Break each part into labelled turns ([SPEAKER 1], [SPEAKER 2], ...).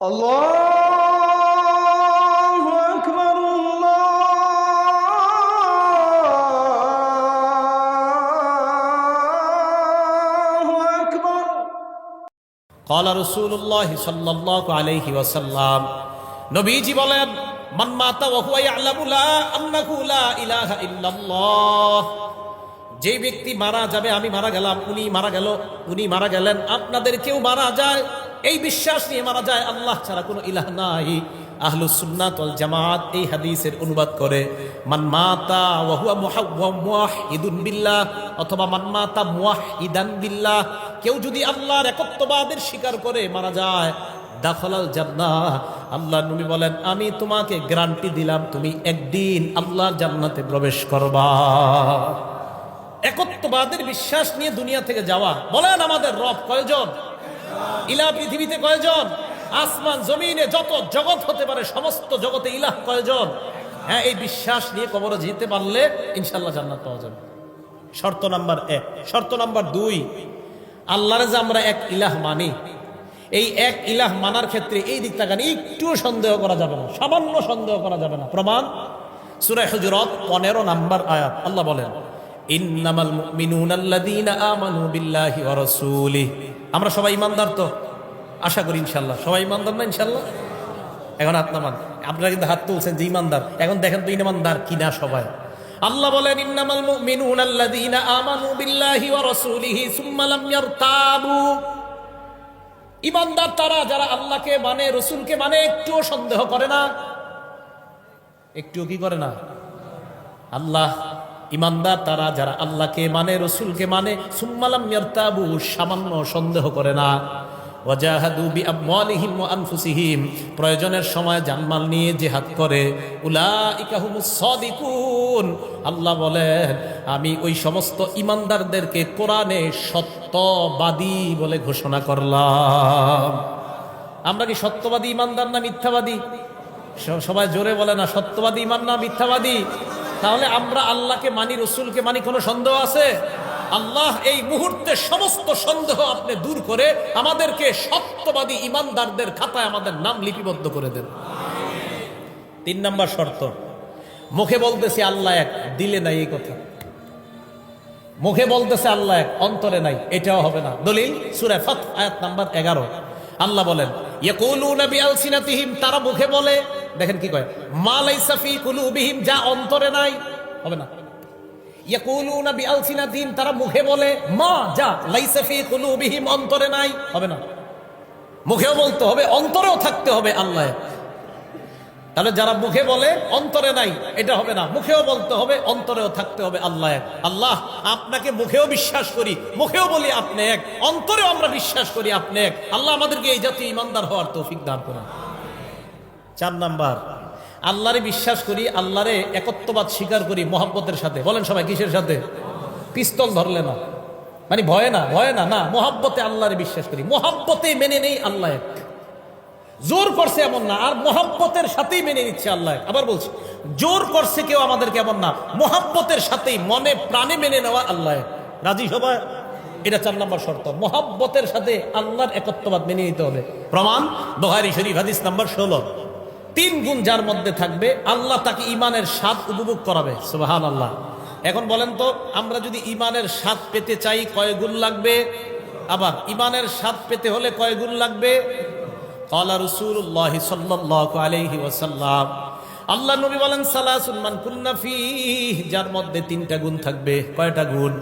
[SPEAKER 1] الله أكبر الله أكبر
[SPEAKER 2] قال رسول الله صلى الله عليه وسلم নবীজি বলেন মান মাতা ওয়া হুয়া ইয়ালামু লা আন্নাহু লা ইলাহা ইল্লাল্লাহ যে ব্যক্তি মারা যাবে আমি মারা গেলাম উনি মারা গেল উনি মারা গেলেন আপনাদের কেউ মারা যায় এই বিশ্বাস নিয়ে মারা যায় আল্লাহ ছাড়া কোনো ইলাহ নাই। আহলুস সুন্নাত জামাত এই হাদিসের অনুবাদ করে অথবা কেউ যদি আল্লাহর একত্ববাদের স্বীকার করে মারা যায়, দাখলাল জান্নাহ আল্লাহ নবী বলেন, আমি তোমাকে গ্যারান্টি দিলাম, তুমি একদিন আল্লাহর জান্নাতে প্রবেশ করবা। একত্ববাদের বিশ্বাস নিয়ে দুনিয়া থেকে যাওয়া, বলেন আমাদের রব কয়জন? ইলা পৃথিবীতে কয়জন? আসমান, জমিনে যত জগৎ হতে পারে, সমস্ত জগতে ইলাহ কয়জন? হ্যাঁ এই বিশ্বাস নিয়ে কবরে যেতে পারলে ইনশাল্লাহ জান্নাত পাওয়া যাবে। শর্ত নাম্বার এক। শর্ত নাম্বার দুই, আল্লাহরে যে আমরা এক ইলাহ মানি, এই এক ইলাহ মানার ক্ষেত্রে এই দিক তাকান একটুও সন্দেহ করা যাবে না, সামান্য সন্দেহ করা যাবে না। প্রমাণ? সুরাই হুজুরত পনেরো নাম্বার আয়াত। আল্লাহ বলেন আমরা সবাই ইমানদার তো? আশা করি ইনশাল্লাহ সবাই ইমানদার না ইনশাল্লাহ এখন হাত নামান। আপনারা কিন্তু হাত তুলছেন যে ইমানদার। এখন দেখেন তো ইমানদার কিনা সবাই। আল্লাহ বলেন, ইন্নামাল মুমিনুনা আল্লাযীনা আমানু বিল্লাহি ওয়া রাসূলিহি সুম্মা লাম ইয়ারতাবু। ইমানদার তারা যারা আল্লাহকে মানে রসুলকে মানে একটুও সন্দেহ করে না। একটুও কি করে না? আল্লাহ ইমানদার তারা যারা আল্লাহকে মানে রসুলকে মানে সুম্মালাম ইয়ারতাবু, সামান্য সন্দেহ করে না। আনফুসিহিম, প্রয়োজনের সময় জানমাল নিয়ে জিহাদ করে। আল্লাহ বলেন, আমি ওই সমস্ত ইমানদারদেরকে কোরআনে সত্যবাদী বলে ঘোষণা করলাম। আমরা কি সত্যবাদী, ইমানদার না মিথ্যাবাদী? সবাই জোরে বলে না, সত্যবাদী, ইমান না মিথ্যাবাদী? তাহলে আমরা আল্লাহকে মানি, রসুলকে মানি, কোনো সন্দেহ আছে? আল্লাহ এই মুহূর্তে সমস্ত সন্দেহ আপনি দূর করে আমাদেরকে সত্যবাদী ইমানদারদের খাতায় আমাদের নাম লিপিবদ্ধ করে দেন। তিন নম্বর শর্ত, মুখে বলতেছে আল্লাহ এক, দিলে নাই এই কথা। মুখে বলতেছে আল্লাহ এক, অন্তরে নাই, এটাও হবে না। দলিল, সুরে ফাত আয়াত নাম্বার এগারো। আল্লাহ বলেন তারা মুখে বলে দেখেন কি কয়, মা লাইসা ফি কুলুবিহিম যা অন্তরে নাই, হবে না। তারা মুখে বলে, মা, যা অন্তরে নাই হবে না। মুখেও বলতে হবে, অন্তরেও থাকতে হবে আল্লাহ। তাহলে যারা মুখে বলে, অন্তরে নাই এটা হবে না। মুখেও বলতে হবে, অন্তরেও থাকতে হবে আল্লাহ। আল্লাহ, আপনাকে মুখেও বিশ্বাস করি, মুখেও বলি আপনি এক, অন্তরেও আমরা বিশ্বাস করি আপনি এক। আল্লাহ আমাদেরকে এই জাতীয় ইমানদার হওয়ার তৌফিক দান করেন। চার নাম্বার। আল্লাহরে বিশ্বাস করি, আল্লাহরে একত্ববাদ স্বীকার করি মহাব্বতের সাথে। বলেন সবাই, কিসের সাথে? পিস্তল ধরলে না। মানে ভয়ে না ভয়ে না না, মহাব্বতে আল্লাহরে বিশ্বাস করি। মহাব্বতে মেনে নেই আল্লাহ এক। জোর করছে এমন না, আর মহাব্বতের সাথেই মেনে নিচ্ছে আল্লাহ আবার বলছি, জোর করছে কেউ আমাদের কেমন না, মোহাব্বতের সাথেই মনে প্রাণে মেনে নেওয়া আল্লাহ রাজি সবাই? এটা চার নম্বর শর্ত। মোহাব্বতের সাথে আল্লাহর একত্ববাদ মেনে নিতে হবে। প্রমাণ? বহারি শরীফ হাদিস নাম্বার ষোলো। তিন গুণ যার মধ্যে থাকবে, আল্লাহ তাকে ইমানের স্বাদ উপভোগ করাবে। সুবাহান আল্লাহ এখন বলেন তো, আমরা যদি ইমানের স্বাদ পেতে চাই, কয় গুণ লাগবে? আবার ইমানের স্বাদ পেতে হলে কয় গুণ লাগবে? কলা রসুল্লাহ আলহি ওসাল্লাম আল্লাহ নবী বলেন সালাহ সুলমান কুন্নাফি যার মধ্যে তিনটা গুণ থাকবে। কয়টা গুণ?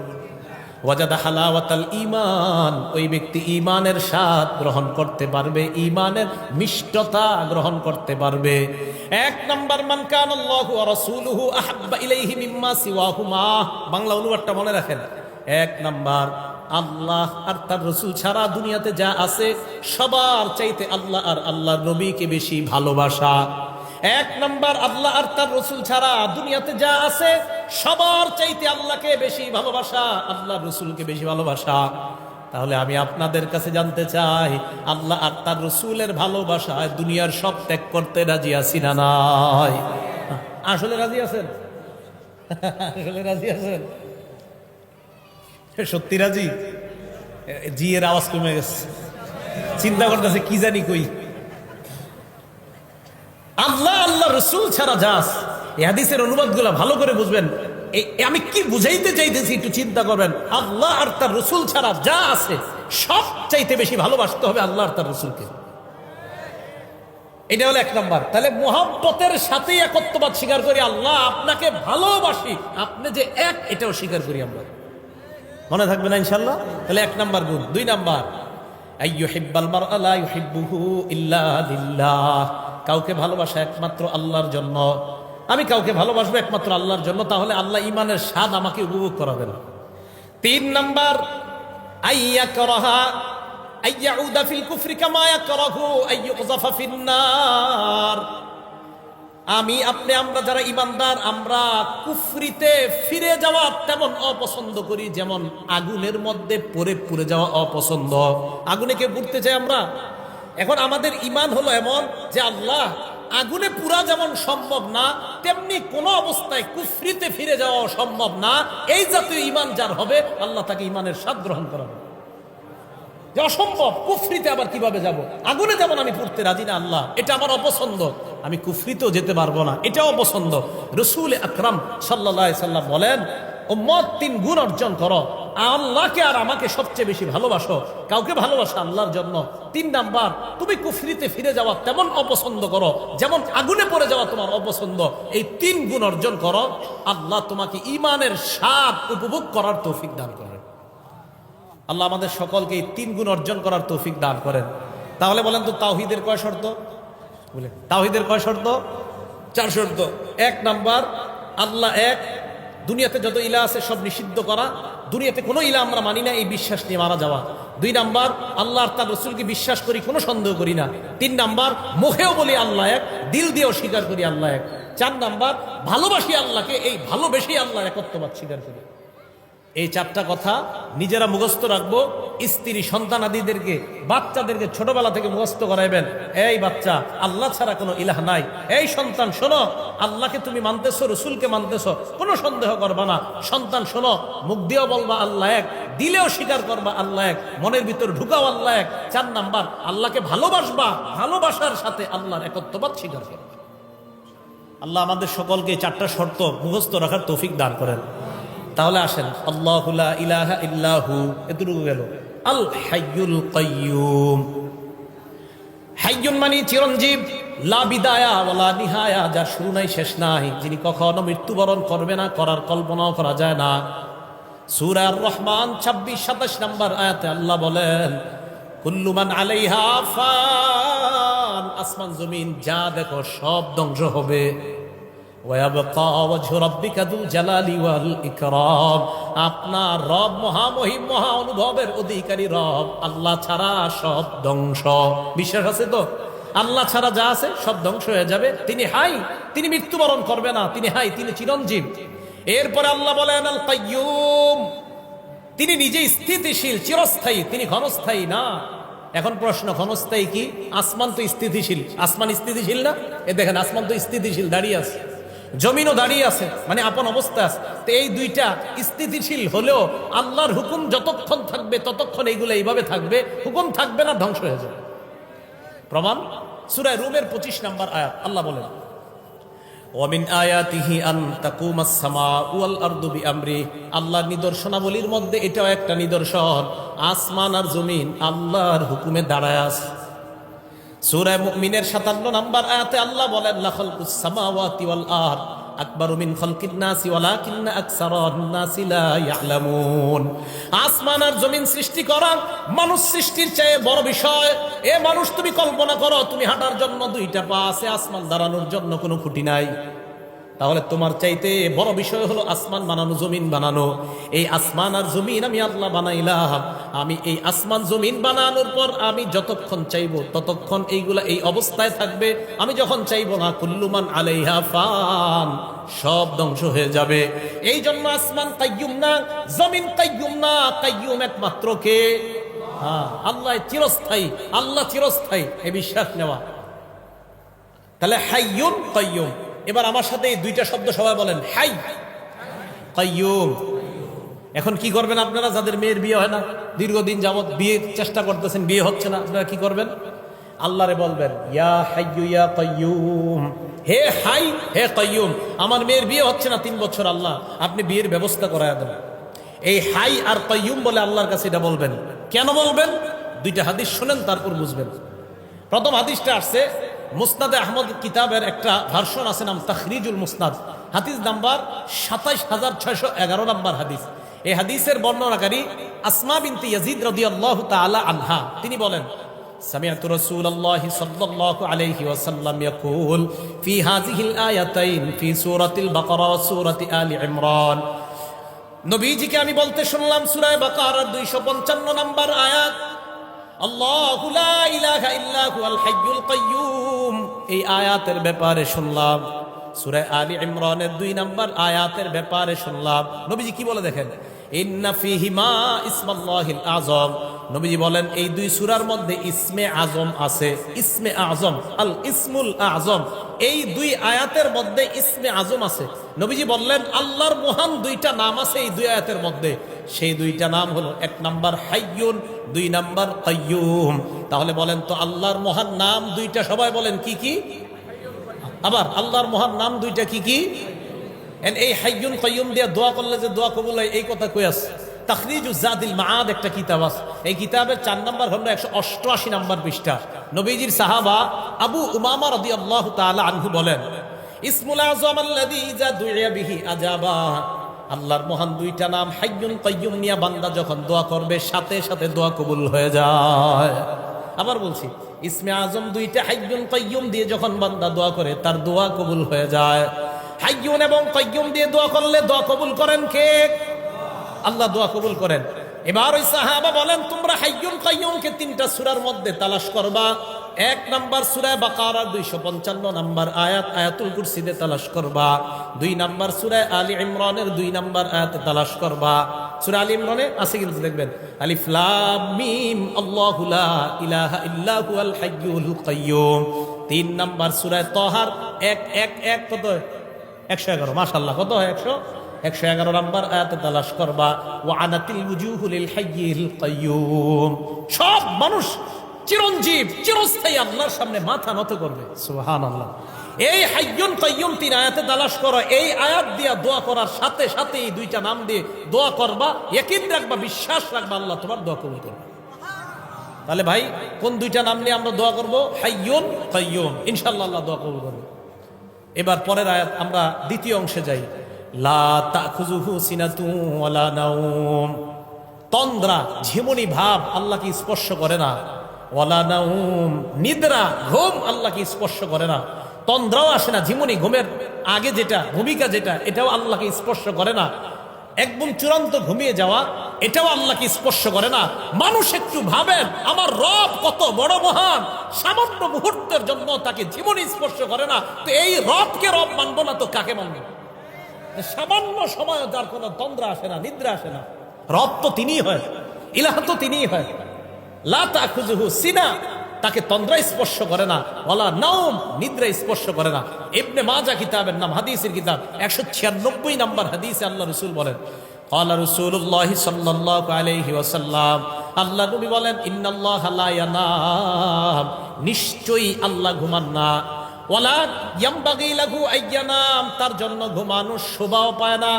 [SPEAKER 2] ওয়াজাদা হালাওয়াতাল ঈমান, ওই ব্যক্তি ঈমানের স্বাদ গ্রহণ করতে পারবে, ঈমানের মিষ্টতা গ্রহণ করতে পারবে। এক নাম্বার, মান কান আল্লাহু রাসূলুহু আহাব্বা ইলাইহি মিম্মা সিওয়াহুমা। বাংলা অনুবাদটা মনে রাখেন। এক নাম্বার, আল্লাহ আর তার রসুল ছাড়া দুনিয়াতে যা আছে, সবার চাইতে আল্লাহ আর আল্লাহর নবীকে বেশি ভালোবাসা। এক নাম্বার, আল্লাহ আর তার রসুল ছাড়া দুনিয়াতে যা আছে সবার চাইতে আল্লাহকে বেশি ভালোবাসা আল্লাহ রসুলকে বেশি ভালোবাসা। তাহলে আমি আপনাদের কাছে জানতে চাই, আল্লাহ আর তার রসুলের ভালোবাসায় দুনিয়ার সব ত্যাগ করতে রাজি আছি না নাই? আসলে রাজি আছেন? আসলে রাজি আছেন? সত্যি রাজি? জি এর আওয়াজ কমে গেছে। চিন্তা করতেছে কি জানি কই। আল্লাহ আল্লাহ রসুল ছাড়া যাস। এই হাদিসের অনুবাদগুলো ভালো করে বুঝবেন। এ- এ, আমি কি বুঝাইতে চাইতেছি একটু চিন্তা করবেন। আল্লাহ আর তার রসুল ছাড়া যা আছে, সব চাইতে বেশি ভালোবাসতে হবে আল্লাহ আর তার রসুলকে। এটা হলো এক নম্বর। তাহলে মোহাম্মতের সাথে একত্ববাদ স্বীকার করি, আল্লাহ আপনাকে ভালোবাসি। আপনি যে এক, এটাও স্বীকার করি আমরা। মনে থাকবে না ইনশাল্লাহ? তাহলে এক নাম্বার গুণ। দুই নাম্বার। আইয়ুহিব্বাল কাউকে ভালোবাসা একমাত্র আল্লাহর জন্য। আমি কাউকে ভালোবাসবো একমাত্র আল্লাহর জন্য, তাহলে আল্লাহ ইমানের স্বাদ আমাকে উপভোগ করাবেন। তিন নাম্বার, আইয়া করহা আইয়াউদা ফিল কুফরি কামা ইয়াকরাহু আইয়ুযফা ফিন নার। আমি, আপনি, আমরা যারা ইমানদার আমরা কুফরিতে ফিরে যাওয়া তেমন অপছন্দ করি, যেমন আগুনের মধ্যে পড়ে পুড়ে যাওয়া অপছন্দ। আগুনে কে পুড়তে চাই আমরা? এখন আমাদের ইমান হলো এমন যে আল্লাহ আগুনে পুরা যেমন সম্ভব না, তেমনি কোনো অবস্থায় কুফরিতে ফিরে যাওয়া সম্ভব না। এই জাতীয় ইমান যার হবে, আল্লাহ তাকে ইমানের স্বাদ গ্রহণ করাবে। যে অসম্ভব, কুফরিতে আবার কীভাবে যাব? আগুনে যেমন আমি পড়তে রাজি না, আল্লাহ, এটা আমার অপছন্দ। আমি কুফরিতেও যেতে পারব না, এটাও অপছন্দ। রসুল আকরাম সাল্লাহ সাল্লাম বলেন ও মত তিন গুণ অর্জন করো। আল্লাহকে আর আমাকে সবচেয়ে বেশি ভালোবাসো। কাউকে ভালোবাসো আল্লাহর জন্য। তিন নাম্বার, তুমি কুফরিতে ফিরে যাওয়া তেমন অপছন্দ করো। যেমন আগুনে পড়ে যাওয়া তোমার অপছন্দ। এই তিন গুণ অর্জন করো। আল্লাহ তোমাকে ইমানের স্বাদ উপভোগ করার তৌফিক দান করেন। আল্লাহ আমাদের সকলকে এই তিন গুণ অর্জন করার তৌফিক দান করেন। তাহলে বলেন তো তাওহিদের কয় শর্ত? বলে তাওহিদের কয় শর্ত? চার শর্ত। এক নাম্বার, আল্লাহ এক দুনিয়াতে যত ইলা আছে সব নিষিদ্ধ করা। দুনিয়াতে কোনো ইলা আমরা মানি না, এই বিশ্বাস নিয়ে মারা যাওয়া। দুই নাম্বার, আল্লাহর তার রসুলকে বিশ্বাস করি, কোনো সন্দেহ করি না। তিন নাম্বার, মুখেও বলি আল্লাহ এক, দিল দিয়েও স্বীকার করি আল্লাহ এক। চার নাম্বার, ভালোবাসি আল্লাহকে, এই ভালোবেসেই আল্লাহ একত্ববাদ স্বীকার করি। এই চারটা কথা নিজেরা মুখস্থ রাখব। স্ত্রী সন্তানাদিদেরকে বাচ্চাদেরকে ছোটবেলা থেকে মুখস্থ করাইবেন। এই বাচ্চা, আল্লাহ ছাড়া কোনো ইলাহ নাই। এই সন্তান, শোনো, আল্লাহকে তুমি মানতেছো, রসুলকে মানতেছো, কোনো সন্দেহ করবা না। সন্তান, শোনো, মুখ দিয়েও বলবা আল্লাহ এক, দিলেও স্বীকার করবা আল্লাহ এক, মনের ভিতর ঢুকাও আল্লাহ এক। চার নাম্বার, আল্লাহকে ভালোবাসবা, ভালোবাসার সাথে আল্লাহর একত্রবাদ স্বীকার করবা। আল্লাহ আমাদের সকলকে চারটা শর্ত মুখস্থ রাখার তৌফিক দান করেন। তাহলে আসেন, আল্লাহ ইলাহা ইল্লাহু এতটুকু গেল। আল হাইয়ুল কাইয়ুম হাইয়ুন মানে চিরঞ্জীব লা বিদায়া ওয়ালা নিহায়া যার শুরু নাই, শেষ নাই, যিনি কখনো মৃত্যুবরণ করবে না, করার কল্পনাও করা যায় না। সূরা রহমান ছাব্বিশ, সাতাশ নম্বর আয়াতে আল্লাহ বলেন কুল্লুমান আলাইহা ফান আসমান, জমিন, যা দেখো সব ধ্বংস হবে। আপনার রব মহামহিম, মহা অনুভবের অধিকারী রব। আল্লাহ ছাড়া সব ধ্বংস। বিশ্বাস আছে তো? আল্লাহ ছাড়া যা আছে সব ধ্বংস হয়ে যাবে। তিনি হাই, তিনি মৃত্যুবরণ করবে না। তিনি হাই, তিনি চিরঞ্জীব। এরপরে আল্লাহ বলেন, আল তিনি নিজে স্থিতিশীল, চিরস্থায়ী। তিনি ঘনস্থায়ী না। এখন প্রশ্ন, ক্ষণস্থায়ী কি? আসমান তো স্থিতিশীল। আসমান স্থিতিশীল না? এ দেখেন, আসমান তো স্থিতিশীল, দাঁড়িয়ে আছে। জমিনও দাঁড়িয়ে আছে মানে আপন অবস্থা আছে। তো এই দুইটা স্থিতিশীল হলেও আল্লাহর হুকুম যতক্ষণ থাকবে, ততক্ষণ এইগুলো এইভাবে থাকবে, হুকুম থাকবে না, ধ্বংস হয়ে যাবে। প্রমাণ? সুরায় রুমের পঁচিশ নাম্বার আয়াত, আল্লাহ বলেন আন আল্লাহর নিদর্শনাবলীর মধ্যে এটাও একটা নিদর্শন, আসমান আর জমিন আল্লাহর হুকুমে দাঁড়ায় আছে। সূরা মুমিনের 57 নাম্বার আয়াতে আল্লাহ বলেন আরদ, আকবারু মিন আসমান আর জমিন সৃষ্টি করা মানুষ সৃষ্টির চেয়ে বড় বিষয়। এ মানুষ তুমি কল্পনা তুমি হাঁটার জন্য দুইটা পা আছে, আসমান দাঁড়ানোর জন্য কোনো খুঁটি নাই। তাহলে তোমার চাইতে বড় বিষয় হলো আসমান বানানো, জমিন বানানো। এই আসমান আর জমিন আমি আল্লাহ বানাইলাম। আমি এই আসমান, জমিন বানানোর পর আমি যতক্ষণ চাইব ততক্ষণ এইগুলা এই অবস্থায় থাকবে। আমি যখন চাইব না কুল্লুমান আলাইহা ফান, সব ধ্বংস হয়ে যাবে। এই জন্য আসমান কাইয়ুম না, জমিন কাইয়ুম না, কাইয়ুম একমাত্র কে? হ্যাঁ আল্লাহ চিরস্থায়ী আল্লাহ চিরস্থায়ী। এ বিশ্বাস নেওয়া। তাহলে হাইয়ুম কাইয়ুম। এবার আমার সাথে এই দুইটা শব্দ সবাই বলেন, হাই। কাইয়ুম এখন কি করবেন আপনারা? যাদের মেয়ের বিয়ে হয় না, দীর্ঘদিন যাবৎ বিয়ে চেষ্টা করতেছেন, বিয়ে হচ্ছে না, আপনারা কি করবেন? আল্লাহরে বলবেন, ইয়া হাইয়ু ইয়া কাইয়ুম হে হাই, হে কাইয়ুম আমার মেয়ের বিয়ে হচ্ছে না তিন বছর, আল্লাহ, আপনি বিয়ের ব্যবস্থা করায় দেন। এই হাই আর কাইয়ুম বলে আল্লাহর কাছে এটা বলবেন। কেন বলবেন? দুইটা হাদিস শোনেন, তারপর বুঝবেন। প্রথম হাদিসটা আসছে মুসনাদে আহমদ কিতাবের একটা ভার্সন আছে নাম তাখরিজুল মুসনাদ হাদিস নাম্বার সাতাইশ হাজার ছয়শো এগারো নাম্বার হাদিস এই হাদিসের বর্ণনাকারী আসমা বিনতি ইয়াজিদ রাদিয়াল্লাহু তাআলা আনহা তিনি বলেন سمعت رسول الله صلى الله عليه وسلم يقول في هذه الآيتين في سورة البقرة وسورة آل عمران নবীজিকে আমি বলতে শুনলাম সুরায় বাকারার দুইশো পঞ্চান্ন নম্বর আয়াত এই আয়াতের ব্যাপারে শুনলাম, সূরা আলী ইমরানের দুই নম্বর আয়াতের ব্যাপারে শুনলাম। নবীজি কি বলে দেখেন? আযম। নবীজি বলেন, এই দুই মধ্যে ইসমে আজম আছে। ইসমে আজম আল আজম এই দুই আয়াতের মধ্যে ইসমে আজম আছে। নবীজি আল্লাহর মহান দুইটা নাম আছে এই দুই আয়াতের মধ্যে। সেই দুইটা নাম হলো, এক নাম্বার হাইয়ুন, দুই নাম্বার কাইয়ুম। তাহলে বলেন তো আল্লাহর মহান নাম দুইটা সবাই বলেন কি কি? আবার আল্লাহর মহান নাম দুইটা কি কি? এই হাইয়ুন কাইয়ুম দিয়ে দোয়া করলে যে দোয়া কবুল হয়, এই কথা কই আছে? তাখরিজু জাদিল মাআদ একটা কিতাব আছে। এই কিতাবের চার নাম্বার হলো একশো অষ্টআশি নাম্বার পৃষ্ঠা। নবীজির সাহাবা আবু উমামা রাদিয়াল্লাহু তাআলা আনহু বলেন, ইসমুল আযম আল্লাযী ইজা দুইয়া বিহি আজাবা আল্লাহর মহান দুইটা নাম হাইয়ুন কাইয়ুম নিয়া বান্দা যখন দোয়া করবে, সাথে সাথে দোয়া কবুল হয়ে যায়। আবার বলছি, ইসমে আজম দুইটা হাইয়ুন কাইয়ুম দিয়ে যখন বান্দা দোয়া করে, তার দোয়া কবুল হয়ে যায়। হাইয়ুন এবং কাইয়ুম দিয়ে দোয়া করলে দোয়া কবুল করেন কে? আল্লাহ দোয়া কবুল করেন। এবার ওই সাহাবা বলেন, তোমরা হাইয়ুন কাইয়ুমকে তিনটা সূরার মধ্যে তালাশ করবা। এক নাম্বার সূরায় বাকারা 255 নাম্বার আয়াত আয়াতুল কুরসিতে তালাশ করবা। দুই নাম্বার সূরায় আলী ইমরানের দুই নাম্বার আয়াতে তালাশ করবা। সুরা আলী ইমরানে আছে কিন্তু দেখবেন? আলিফ লাম মিম, আল্লাহু লা ইলাহা ইল্লা হুয়াল হাইয়ুল কাইয়ুম তিন নাম্বার সূরায় তহার, এক এক এক, কত? একশো এগারো মাশাল্লাহ কত হয় একশো? একশো এগারো নাম্বার আয়াতে তালাশ করবা। ও আনাতিল উজুহুলিল হাইয়িল কাইয়ুম সব মানুষ চিরঞ্জীব চিরস্থায়ী আল্লাহর সামনে মাথা নত করবে। সুবহানাল্লাহ। এই হাইয়ুন কাইয়ুম তিন আয়াতে তালাশ করো এই আয়াত দিয়া দোয়া করার সাথে সাথে এই দুইটা নাম দিয়ে দোয়া করবা ইয়াকিন রাখবা বিশ্বাস রাখবা আল্লাহ তোমার দোয়া কবুল করবে। তাহলে ভাই কোন দুইটা নাম নিয়ে আমরা দোয়া করব? হাইয়ুন কাইয়ুম ইনশাল্লাহ আল্লাহ দোয়া কবুল করবে। এবার পরের আয়াত আমরা দ্বিতীয় অংশে যাই। লা তাখুজুহু সিনাতু ওয়ালা নাউম তন্দ্রা ঝিমুনি ভাব আল্লাহকে স্পর্শ করে না। নিদ্রা, ঘুম আল্লাহকে স্পর্শ করে না। তন্দ্রাও আসে না, ঝিমুনি, ঘুমের আগে যেটা, ভূমিকা যেটা, এটাও আল্লাহকে স্পর্শ করে না। একদম চূড়ান্ত ঘুমিয়ে যাওয়া, এটাও আল্লাহকে স্পর্শ করে না। মানুষ একটু ভাবেন, আমার রব কত বড় মহান, সামান্য মুহূর্তের জন্য তাকে জীবনে স্পর্শ করে না। তো এই রবকে রব মানবো না তো কাকে মানবো? সামান্য সময় যার কোনো তন্দ্রা আসে না, নিদ্রা আসে না। রব তো তিনিই হয়, ইলাহ তো তিনিই হয়। লাতা খুজুহু সিনা তাকে তন্দ্রা স্পর্শ করে না ওলা নাওম নিদ্রা স্পর্শ করে না ইবনে মাজা কিতাবের নাম হাদিসের কিতাব একশো ছিয়ানব্বই নাম্বার হাদিসে আল্লাহ রসুল বলেন قال رسول الله صلى الله عليه وسلم আল্লাহ নবী বলেন ইন্নাল্লাহ লা ইয়ানাম নিশ্চয়ই আল্লাহ ঘুমান না ওয়ালা ইয়ামবাগি লাহু আইয়ানাম তার জন্য ঘুমানো শোভাও পায় না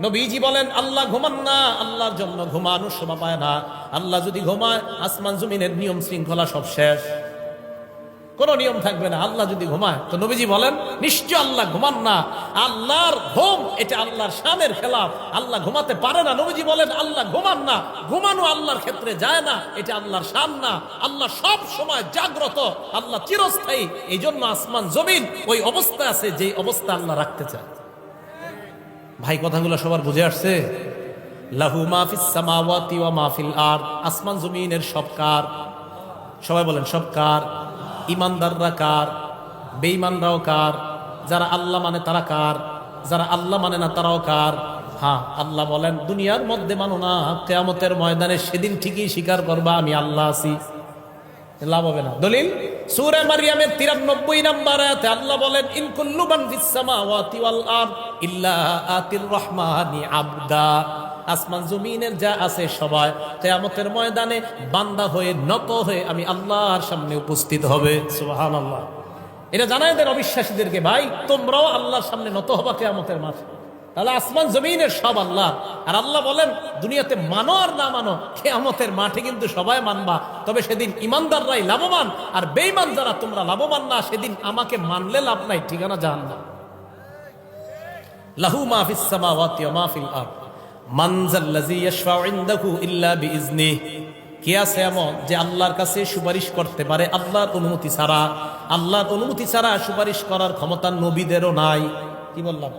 [SPEAKER 2] নবীজি বলেন, আল্লাহ ঘুমান না, আল্লাহর জন্য ঘুমানো শোভা পায় না। আল্লাহ যদি ঘুমায়, আসমান জমিনের নিয়ম শৃঙ্খলা সব শেষ। কোন নিয়ম থাকবে না, আল্লাহ যদি ঘুমায়। তো নবীজি বলেন, নিশ্চয় আল্লাহ ঘুমান না। আল্লাহর ঘুম, এটা আল্লাহর শানের খেলাফ। আল্লাহ ঘুমাতে পারে না। নবীজি বলেন, আল্লাহ ঘুমান না। ঘুমানো আল্লাহর ক্ষেত্রে যায় না, এটা আল্লাহর শান না। আল্লাহ সব সময় জাগ্রত, আল্লাহ চিরস্থায়ী। এই জন্য আসমান, জমিন ওই অবস্থা আছে যে অবস্থা আল্লাহ রাখতে চায়। ভাই, কথাগুলো সবার বুঝে আসছে? লাহু মাহফিস মাহফিল আর আসমান জমিনের সব কার? সবাই বলেন, সব কার? ইমানদাররা কার? বেঈমানরাও কার? যারা আল্লাহ মানে তারা কার? যারা আল্লাহ মানে না তারাও কার? হ্যাঁ আল্লাহ বলেন, দুনিয়ার মধ্যে মানো না, কেয়ামতের ময়দানে সেদিন ঠিকই স্বীকার করবা, আমি আল্লাহ আছি। লাভ হবে না। দলিল, সূরা মারিয়ামের 93 নাম্বার আয়াতে আল্লাহ বলেন, ইন কুল্লু ফিস সামাওয়াতি ওয়াল আরদ রহমানি আবদা। আসমান জমিনের যা আছে সবাই কেয়ামতের ময়দানে বান্দা হয়ে, নত হয়ে আমি আল্লাহর সামনে উপস্থিত হবে। আল্লাহ এটা দেন অবিশ্বাসীদেরকে, ভাই, তোমরাও আল্লাহর সামনে নত হবা কেয়ামতের মাঠে। তাহলে আসমান জমিনের সব আল্লাহ। আর আল্লাহ বলেন, দুনিয়াতে মানো আর না মানো, কেয়ামতের মাঠে কিন্তু সবাই মানবা। তবে সেদিন ইমানদাররাই লাভবান, আর বেইমান যারা তোমরা লাভবান না, সেদিন আমাকে মানলে লাভ নাই, ঠিকানা জাহান না লাহু মাহফিস সামাওয়াতি ওয়া মাহফিল আরদ। মান যাল্লাযী ইয়াশফাউ ইনদাহু ইল্লা বিইজনিহি কে আছে এমন যে আল্লাহর কাছে সুপারিশ করতে পারে? আল্লাহর অনুমতি ছাড়া। আল্লাহর অনুমতি ছাড়া সুপারিশ করার ক্ষমতা নবীদেরও নাই। কি বললাম?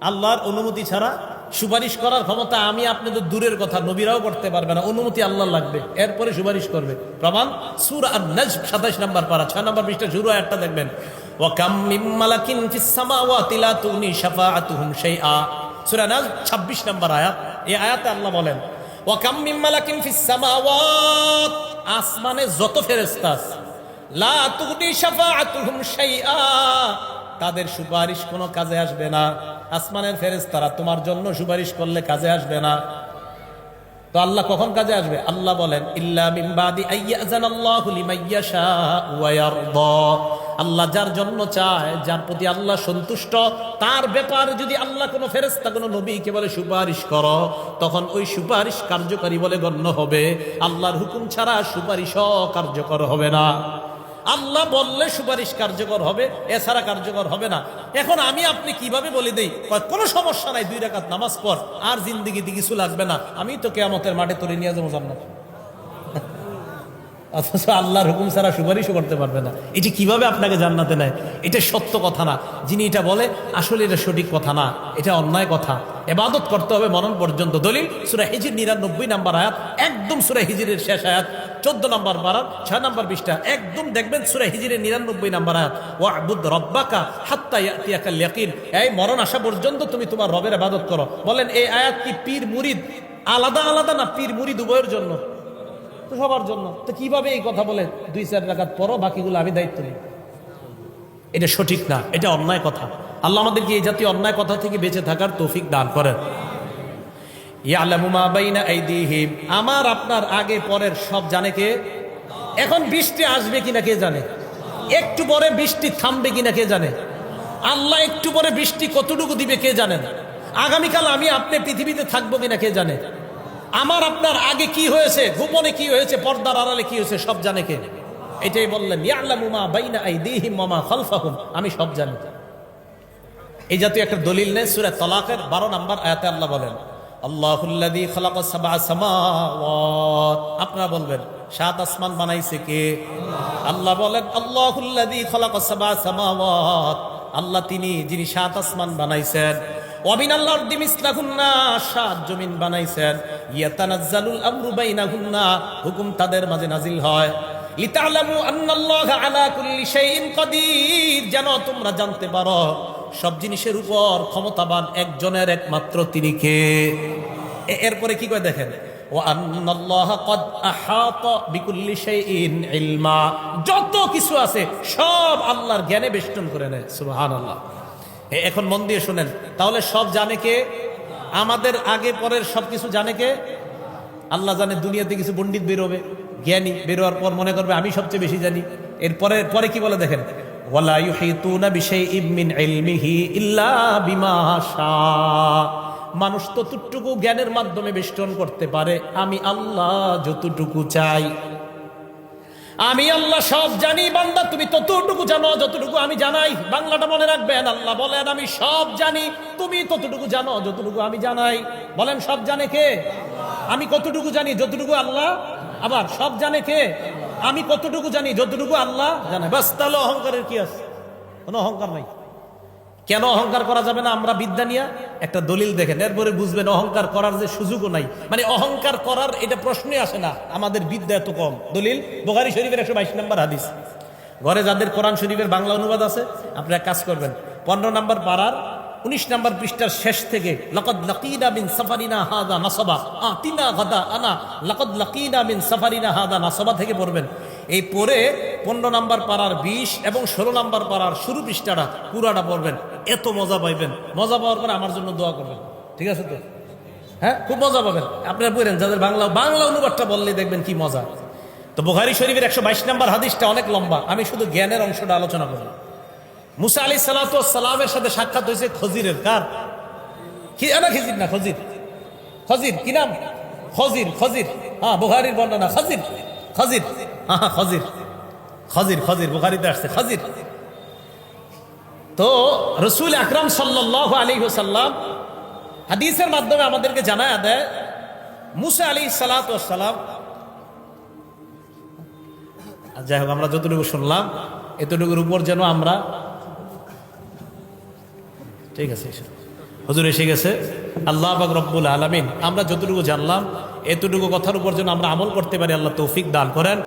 [SPEAKER 2] আল্লাহর অনুমতি ছাড়া সুপারিশ করার ক্ষমতা আমি আপনি তো দূরের কথা, নবীরাও করতে পারবে না। অনুমতি আল্লাহ লাগবে। এরপরে সুপারিশ করবে। প্রমাণ, সুর আর নজম সাতাশ নম্বর পারা। ছয় নম্বর পৃষ্ঠা শুরু একটা দেখবেন। ওয়াকাম মিম মালাকিন ফিস সামাওয়াতি লা তুগনি শাফাআতুহুম শাইআ। সূরা নাজ 26 নম্বর আয়াত। আল্লাহ বলেন যত ফেরেশতা তাদের সুপারিশ কোনো কাজে আসবে না। আসমানের ফেরেশতারা তোমার জন্য সুপারিশ করলে কাজে আসবে না। তো আল্লাহ কখন কাজে আসবে? আল্লাহ বলেন, ইল্লা বাদি আইয়াজানাল্লাহু লিমাইয়াশা ওয়া ইয়ারদা। আল্লাহ যার জন্য চায়, যার প্রতি আল্লাহ সন্তুষ্ট, তার ব্যাপারে যদি আল্লাহ কোনো ফেরেশতা, কোনো নবীকে বলে সুপারিশ করো, তখন ওই সুপারিশ কার্যকারী বলে গণ্য হবে। আল্লাহর হুকুম ছাড়া সুপারিশও কার্যকর হবে না। আল্লাহ বললে সুপারিশ কার্যকর হবে, এছাড়া কার্যকর হবে না। এখন আমি আপনি কীভাবে বলে দিই? কোনো সমস্যা নাই, দুই রাকাত নামাজ পড়, আর জিন্দিগিতে কিছু লাগবে না। আমি তো কেয়ামতের মাঠে তোরে নিয়ে যাব জান্নাত। অথচ আল্লাহর হুকুম ছাড়া সুপারিশও করতে পারবে না। এটি কীভাবে আপনাকে জান্নাতে নেয়, এটা সত্য কথা না। যিনি এটা বলে, আসলে এটা সঠিক কথা না। এটা অন্যায় কথা। এবাদত করতে হবে মরণ পর্যন্ত। দলিল, সুরা হিজির নিরানব্বই নাম্বার আয়াত, একদম সুরা হিজিরের শেষ আয়াত, চোদ্দ নম্বর বারাত, ছয় নম্বর বিশটা একদম দেখবেন সুরা হিজিরের নিরানব্বই নাম্বার আয়াত ও আবুদ রব্বাকা হাত্তা ইয়াতিয়াকাল ইয়াকিন। এই মরণ আসা পর্যন্ত তুমি তোমার রবের আবাদত করো। বলেন, এই আয়াত কি পীর মুরিদ? আলাদা আলাদা না পীর মুরিদ উভয়ের জন্য? সবার জন্য। তো কীভাবে এই কথা বলে দুই চার রাখাত পরও বাকিগুলো আমি দায়িত্ব নিই। এটা সঠিক না, এটা অন্যায় কথা। আল্লাহ আমাদেরকে এই জাতীয় অন্যায় কথা থেকে বেঁচে থাকার তৌফিক দান করেন। আমার, আপনার আগে পরের সব জানে কে? এখন বৃষ্টি আসবে কিনা কে জানে? একটু পরে বৃষ্টি থামবে কিনা কে জানে? আল্লাহ একটু পরে বৃষ্টি কতটুকু দিবে কে জানেন আগামীকাল আমি আপনি পৃথিবীতে থাকব কিনা কে জানে? আমার আপনার আগে কি হয়েছে? গোপনে কি হয়েছে? পর্দার আড়ালে কি হয়েছে? সব জানে কে? এটাই বললেন, ইয়ালামু মা বাইনা আইদিহিম ওয়া মা খালফাহুম। আমি সব জানি। এই জাতীয় একটা দলিল নেই, সুরে তলাকের বারো নম্বর আয়াতে আল্লাহ বলেন, আল্লাহুল্লাযী খালাকা সামাওয়াত। আপনারা বলবেন, সাত আসমান বানাইছে কে? আল্লাহ বলেন, আল্লাহুল্লাযী খালাকা সামাওয়াত। আল্লাহ তিনি, যিনি সাত আসমান বানাইছেন হুকুম তাদের মাঝে নাজিল হয়। যেন তোমরা জানতে পারো, সব জিনিসের উপর ক্ষমতাবান একজনের একমাত্র তিনি কে? এরপরে কি করে দেখেন? যত কিছু আছে, সব আল্লাহর জ্ঞানে বেষ্টন করে নেয়, সুবহানাল্লাহ। এ- এখন মন দিয়ে শুনেন। তাহলে সব জানে কে? আমাদের আগে পরের সব কিছু জানে কে? আল্লাহ জানে দুনিয়াতে কিছু পণ্ডিত বেরোবে, জ্ঞানী বেরোয়ার পর মনে করবে আমি সবচেয়ে বেশি জানি। এরপরে পরে কি বলে দেখেন? মিন মানুষ ততটুকু জ্ঞানের মাধ্যমে বেষ্টন করতে পারে, আমি আল্লাহ যতটুকু চাই। আমি আল্লাহ সব জানি, বান্দা, তুমি ততটুকু জানো, যতটুকু আমি জানাই। বাংলাটা মনে রাখবেন, আল্লাহ বলেন, আমি সব জানি, তুমি ততটুকু জানো, যতটুকু আমি জানাই। বলেন, সব জানে কে? আমি কতটুকু জানি, যতটুকু আল্লাহ? আবার, সব জানে কে? আমি কতটুকু জানি, যতটুকু আল্লাহ জানে। বাস, তাহলে অহংকারের কি আছে? কোনো অহংকার নাই। কেন অহংকার করা যাবে না আমরা বিদ্যা নিয়ে? একটা দলিল দেখেন, এরপরে বুঝবেন অহংকার করার যে সুযোগও নাই। মানে অহংকার করার এটা প্রশ্নই আসে না, আমাদের বিদ্যা এত কম। দলিল বোগারি শরীফের একশো বাইশ নম্বর হাদিস। ঘরে যাদের কোরআন শরীফের বাংলা অনুবাদ আছে, আপনারা কাজ করবেন। পনেরো নম্বর পাড়ার, উনিশ নম্বর পৃষ্ঠার শেষ থেকে, লকদ লকিনা বিন সাফারিনা হাদা নাসবা। আতিনা গাদা আনা। লকদ লকিনা বিন সাফারিনা হাদা। নাসবা থেকে পড়বেন। এই পরে পনেরো নম্বর পাড়ার বিশ এবং ষোলো নম্বর পাড়ার শুরু পৃষ্ঠাটা পুরাটা পড়বেন। এত মজা পাইবেন। মজা পাওয়ার পরে আমার জন্য দোয়া করবেন। ঠিক আছে তো? হ্যাঁ? খুব মজা পাবেন। আপনারা বলেন যাদের বাংলা বাংলা অনুবাদটা বললে দেখবেন কি মজা। তো বুখারি শরীফের একশো বাইশ নম্বর হাদিসটা অনেক লম্বা। আমি শুধু জ্ঞানের অংশটা আলোচনা করব মুসা আলি সালাতামের সাথে সাক্ষাৎ হয়েছে খজিরের। কার? না খিজির না, খজির। খজির, কি নাম? খজির খজির। হ্যাঁ বুখারির বর্ণনা, খজির। খজির। হ্যাঁ হ্যাঁ খজির। খজির খজির, বুখারিতে আসছে, খজির। তো রসুল আকরাম সাল্লাহ আলী সাল্লাম হাদিসের মাধ্যমে আমাদেরকে জানায় দেয়, মুসা আলী সালাতাম যাই হোক, আমরা যতটুকু শুনলাম, এতটুকুর উপর যেন আমরা ঠিক আছে। হুজুর এসে গেছে, আল্লাহ রব্বুল আলমিন, আমরা যতটুকু জানলাম, এতটুকু কথার উপর যেন আমরা আমল করতে পারি, আল্লাহ তৌফিক দান করেন